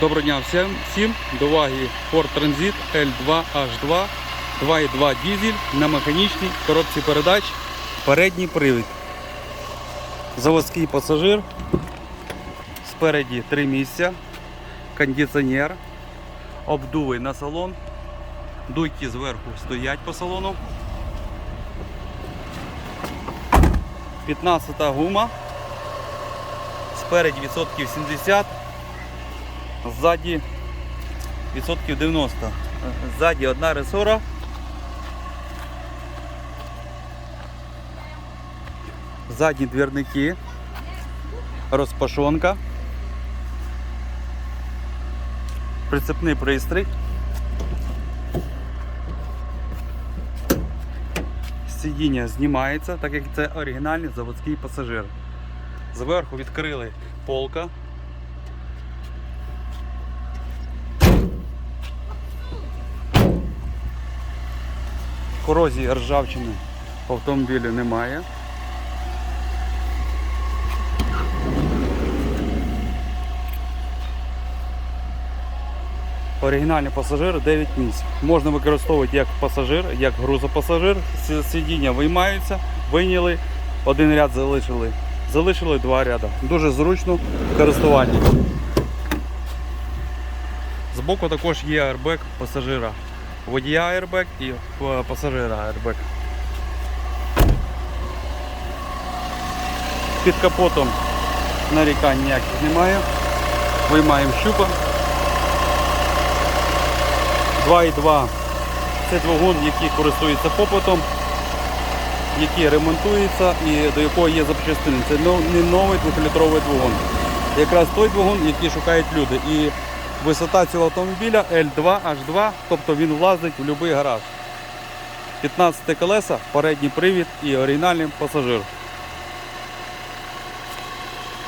Доброго дня всім, всім. До уваги Ford Transit L2H2 2.2 дизель на механічній коробці передач. Передній привід. Заводський пасажир. Спереді три місця. Кондиціонер. Обдувий на салон. Дуйки зверху стоять по салону. 15 гума. Спереді відсотків 70. Ззаді відсотків 90. Ззаді одна ресора. Задні двірники. Розпашонка. Прицепний пристрій. Сидіння знімається, так як це оригінальний заводський пасажир. Зверху відкрили полка. Корозії ржавчини по автомобілю немає. Оригінальний пасажир 9 місць. Можна використовувати як пасажир, як грузопасажир. Сидіння виймаються, вийняли, один ряд залишили. Залишили два ряда. Дуже зручно в користуванні. Збоку також є аербек пасажира. Водія аербек і е, пасажира аербек. Під капотом нарікань ніяких немає. Виймаємо щупа. 2,2 це двигун, який користується попитом, який ремонтується і до якого є запчастини. Це не новий 2-літровий двигун. Якраз той двигун, який шукають люди. І висота цього автомобіля L2H2, тобто він влазить в будь-який гараж. 15 колеса, передній привід і оригінальний пасажир.